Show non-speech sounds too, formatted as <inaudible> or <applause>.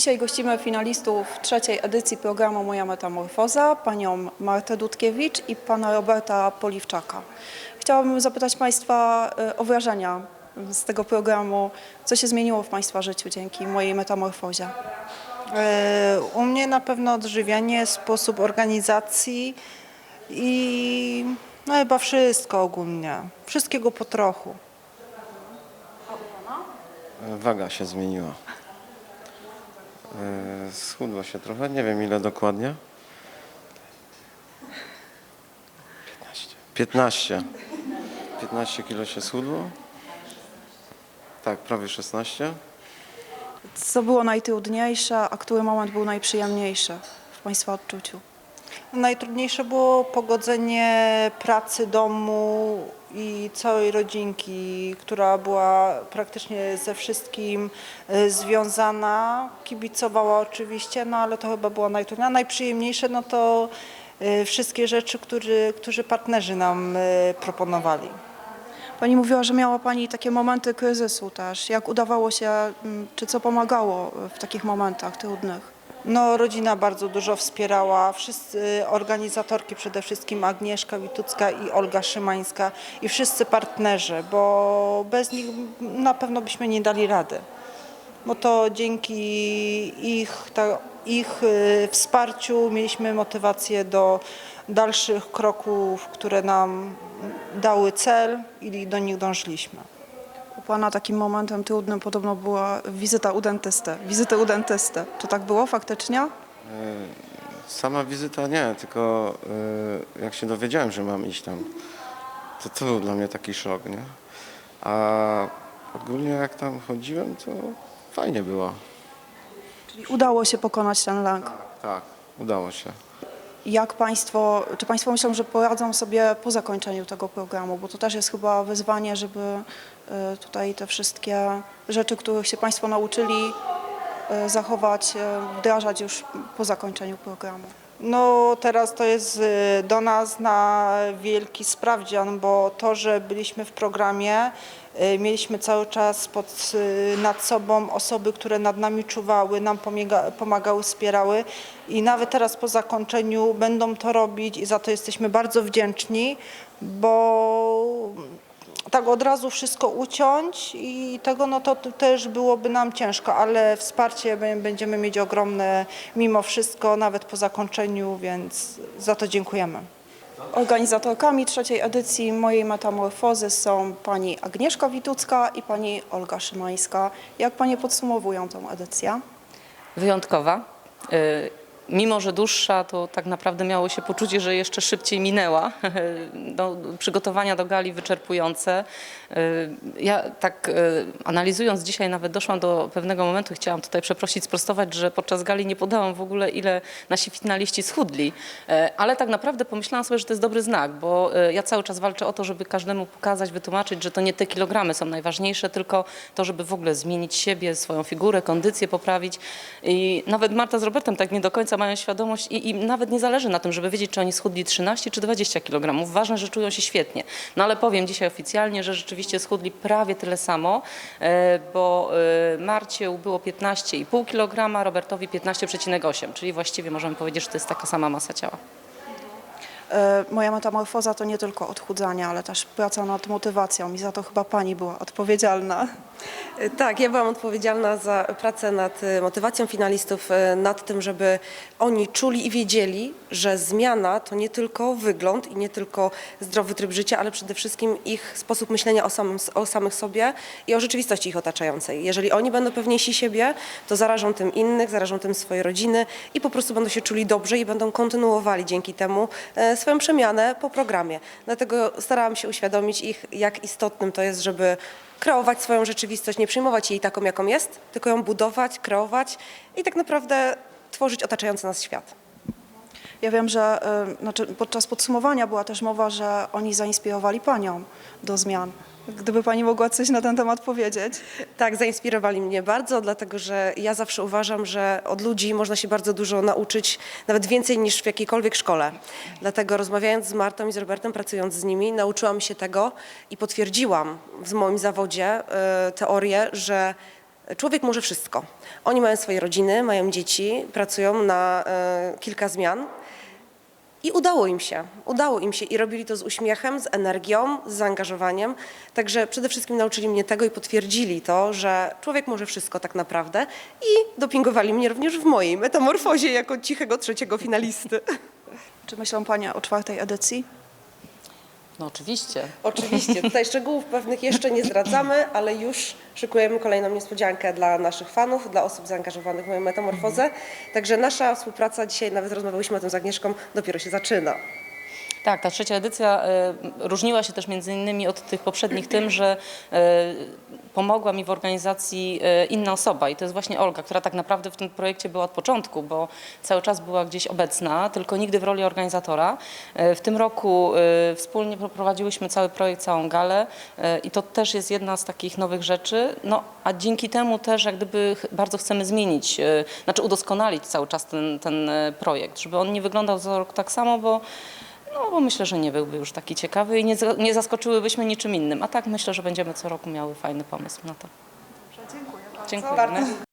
Dzisiaj gościmy finalistów trzeciej edycji programu Moja Metamorfoza, panią Martę Dudkiewicz i pana Roberta Poliwczaka. Chciałabym zapytać Państwa e, o wrażenia z tego programu. Co się zmieniło w Państwa życiu dzięki mojej metamorfozie? E, U mnie na pewno odżywianie, sposób organizacji i no chyba wszystko ogólnie. Wszystkiego po trochu. Waga się zmieniła. E, Schudło się trochę, nie wiem ile dokładnie. 15. 15. 15 kilo się schudło. Tak, prawie 16. Co było najtrudniejsze, a który moment był najprzyjemniejszy w Państwa odczuciu? Najtrudniejsze było pogodzenie pracy, domu i całej rodzinki, która była praktycznie ze wszystkim e, związana. Kibicowała oczywiście, no ale to chyba było najtrudniejsze. Najprzyjemniejsze no to e, wszystkie rzeczy, które, którzy partnerzy nam e, proponowali. Pani mówiła, że miała Pani takie momenty kryzysu też. Jak udawało się, mm, czy co pomagało w takich momentach trudnych? No, rodzina bardzo dużo wspierała, wszyscy organizatorki, przede wszystkim Agnieszka Witucka i Olga Szymańska i wszyscy partnerzy, bo bez nich na pewno byśmy nie dali rady. Bo to dzięki ich, ta, ich y, wsparciu mieliśmy motywację do dalszych kroków, które nam dały cel i do nich dążyliśmy. U Pana takim momentem trudnym podobno była wizyta u dentysty. Wizyty u dentysty. Czy tak było faktycznie? Sama wizyta nie, tylko e, jak się dowiedziałem, że mam iść tam, to to był dla mnie taki szok, nie? A ogólnie jak tam chodziłem, to fajnie było. Czyli udało się pokonać ten lęk. Tak, udało się. Jak Państwo, czy Państwo myślą, że poradzą sobie po zakończeniu tego programu? Bo to też jest chyba wyzwanie, żeby y, tutaj te wszystkie rzeczy, których się Państwo nauczyli, y, zachować, y, wdrażać już po zakończeniu programu. No teraz to jest y, do nas na wielki sprawdzian, bo to, że byliśmy w programie, y, mieliśmy cały czas pod, y, nad sobą osoby, które nad nami czuwały, nam pomaga, pomagały, wspierały i nawet teraz po zakończeniu będą to robić i za to jesteśmy bardzo wdzięczni, bo tak od razu wszystko uciąć i tego no to też byłoby nam ciężko, ale wsparcie bę- będziemy mieć ogromne mimo wszystko, nawet po zakończeniu, więc za to dziękujemy. Organizatorkami trzeciej edycji mojej metamorfozy są pani Agnieszka Witucka i pani Olga Szymańska. Jak panie podsumowują tę edycję? wyjątkowa. Y, Mimo, że dłuższa, to tak naprawdę miało się poczucie, że jeszcze szybciej minęła. <laughs> No, przygotowania do gali wyczerpujące. Y, Ja tak y, analizując dzisiaj nawet doszłam do pewnego momentu, chciałam tutaj przeprosić, sprostować, że podczas gali nie podałam w ogóle ile nasi finaliści schudli, E, ale tak naprawdę pomyślałam sobie, że to jest dobry znak, bo ja cały czas walczę o to, żeby każdemu pokazać, wytłumaczyć, że to nie te kilogramy są najważniejsze, tylko to, żeby w ogóle zmienić siebie, swoją figurę, kondycję poprawić. I nawet Marta z Robertem tak nie do końca mają świadomość i im nawet nie zależy na tym, żeby wiedzieć, czy oni schudli 13 czy 20 kg. Ważne, że czują się świetnie. No ale powiem dzisiaj oficjalnie, że rzeczywiście schudli prawie tyle samo, e, bo e, Marcie było 15,5 kg, Robertowi 15,8, czyli właściwie możemy powiedzieć, że to jest taka sama masa ciała. E, Moja metamorfoza to nie tylko odchudzanie, ale też praca nad motywacją i za to chyba pani była odpowiedzialna. Tak, ja byłam odpowiedzialna za pracę nad y, motywacją finalistów, nad tym, żeby oni czuli i wiedzieli, że zmiana to nie tylko wygląd i nie tylko zdrowy tryb życia, ale przede wszystkim ich sposób myślenia o, samym, o samych sobie i o rzeczywistości ich otaczającej. Jeżeli oni będą pewniejsi siebie, to zarażą tym innych, zarażą tym swoje rodziny i po prostu będą się czuli dobrze i będą kontynuowali dzięki temu e, swoją przemianę po programie. Dlatego starałam się uświadomić ich, jak istotnym to jest, żeby kreować swoją rzeczywistość, nie przyjmować jej taką, jaką jest, tylko ją budować, kreować i tak naprawdę tworzyć otaczający nas świat. Ja wiem, że e, znaczy podczas podsumowania była też mowa, że oni zainspirowali panią do zmian. Gdyby pani mogła coś na ten temat powiedzieć. Tak, zainspirowali mnie bardzo, dlatego że ja zawsze uważam, że od ludzi można się bardzo dużo nauczyć, nawet więcej niż w jakiejkolwiek szkole. Dlatego rozmawiając z Martą i z Robertem, pracując z nimi, nauczyłam się tego i potwierdziłam w moim zawodzie e, teorię, że człowiek może wszystko. Oni mają swoje rodziny, mają dzieci, pracują na e, kilka zmian. I udało im się, udało im się i robili to z uśmiechem, z energią, z zaangażowaniem. Także przede wszystkim nauczyli mnie tego i potwierdzili to, że człowiek może wszystko tak naprawdę i dopingowali mnie również w mojej metamorfozie jako cichego trzeciego finalisty. Czy myślą Panie o czwartej edycji? No oczywiście. Oczywiście, tutaj szczegółów pewnych jeszcze nie zdradzamy, ale już szykujemy kolejną niespodziankę dla naszych fanów, dla osób zaangażowanych w moją metamorfozę. Także nasza współpraca, dzisiaj nawet rozmawiałyśmy o tym z Agnieszką, dopiero się zaczyna. Tak, ta trzecia edycja e, różniła się też między innymi od tych poprzednich tym, że e, pomogła mi w organizacji e, inna osoba i to jest właśnie Olga, która tak naprawdę w tym projekcie była od początku, bo cały czas była gdzieś obecna, tylko nigdy w roli organizatora. W tym roku wspólnie prowadziłyśmy cały projekt, całą galę i to też jest jedna z takich nowych rzeczy, no a dzięki temu też jak gdyby bardzo chcemy zmienić, znaczy udoskonalić cały czas ten, ten projekt, żeby on nie wyglądał za rok tak samo, bo no bo myślę, że nie byłby już taki ciekawy i nie, za- nie zaskoczyłybyśmy niczym innym. A tak myślę, że będziemy co roku miały fajny pomysł na to. Dziękuję. Dziękuję.